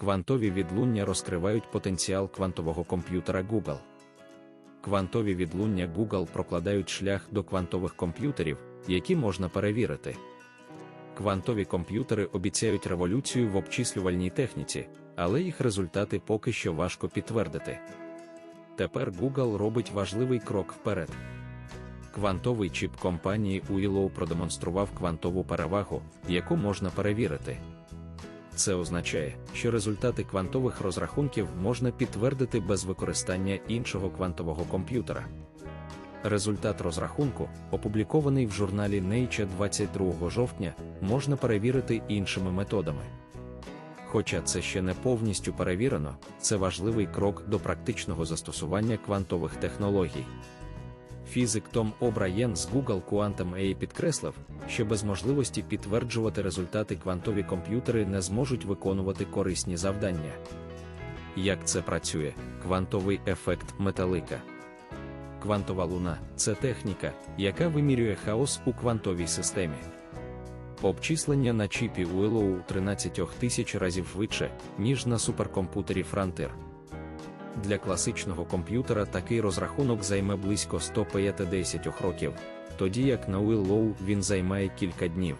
Квантові відлуння розкривають потенціал квантового комп'ютера Google. Квантові відлуння Google прокладають шлях до квантових комп'ютерів, які можна перевірити. Квантові комп'ютери обіцяють революцію в обчислювальній техніці, але їх результати поки що важко підтвердити. Тепер Google робить важливий крок вперед. Квантовий чіп компанії Willow продемонстрував квантову перевагу, яку можна перевірити. Це означає, що результати квантових розрахунків можна підтвердити без використання іншого квантового комп'ютера. Результат розрахунку, опублікований в журналі Nature 22 жовтня, можна перевірити іншими методами. Хоча це ще не повністю перевірено, це важливий крок до практичного застосування квантових технологій. Фізик Том О'Браєн з Google Quantum AI підкреслив, що без можливості підтверджувати результати квантові комп'ютери не зможуть виконувати корисні завдання. Як це працює? Квантовий ефект металика. Квантова луна це техніка, яка вимірює хаос у квантовій системі. Обчислення на чіпі Willow 13 тисяч разів швидше, ніж на суперкомп'ютері Frontier. Для класичного комп'ютера такий розрахунок займе близько 150 років, тоді як на Willow він займає кілька днів.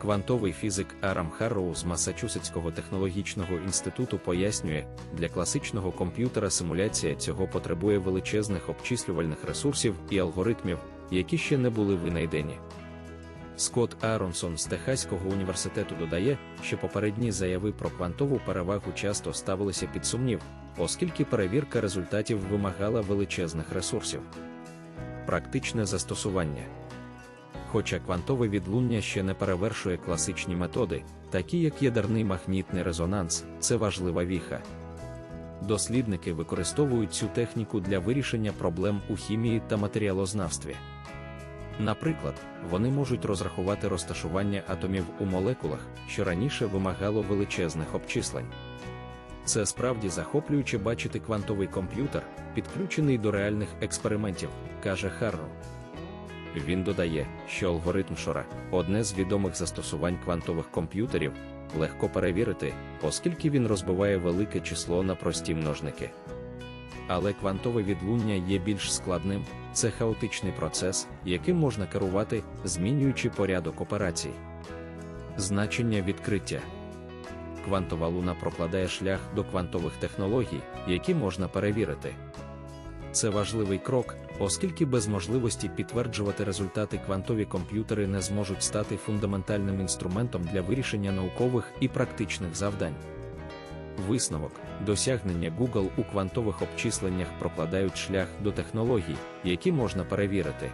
Квантовий фізик Арам Харроу з Масачусетського технологічного інституту пояснює, для класичного комп'ютера симуляція цього потребує величезних обчислювальних ресурсів і алгоритмів, які ще не були винайдені. Скотт Аронсон з Техаського університету додає, що попередні заяви про квантову перевагу часто ставилися під сумнів, оскільки перевірка результатів вимагала величезних ресурсів. Практичне застосування. Хоча квантове відлуння ще не перевершує класичні методи, такі як ядерний магнітний резонанс, це важлива віха. Дослідники використовують цю техніку для вирішення проблем у хімії та матеріалознавстві. Наприклад, вони можуть розрахувати розташування атомів у молекулах, що раніше вимагало величезних обчислень. Це справді захоплююче бачити квантовий комп'ютер, підключений до реальних експериментів, каже Харроу. Він додає, що алгоритм Шора одне з відомих застосувань квантових комп'ютерів, легко перевірити, оскільки він розбиває велике число на прості множники. Але квантове відлуння є більш складним, це хаотичний процес, яким можна керувати, змінюючи порядок операцій. Значення відкриття квантова луна прокладає шлях до квантових технологій, які можна перевірити. Це важливий крок, оскільки без можливості підтверджувати результати квантові комп'ютери не зможуть стати фундаментальним інструментом для вирішення наукових і практичних завдань. Висновок, досягнення Google у квантових обчисленнях прокладають шлях до технологій, які можна перевірити.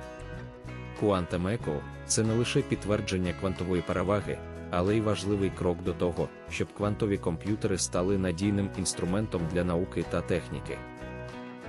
Quantum Echo – це не лише підтвердження квантової переваги, але й важливий крок до того, щоб квантові комп'ютери стали надійним інструментом для науки та техніки.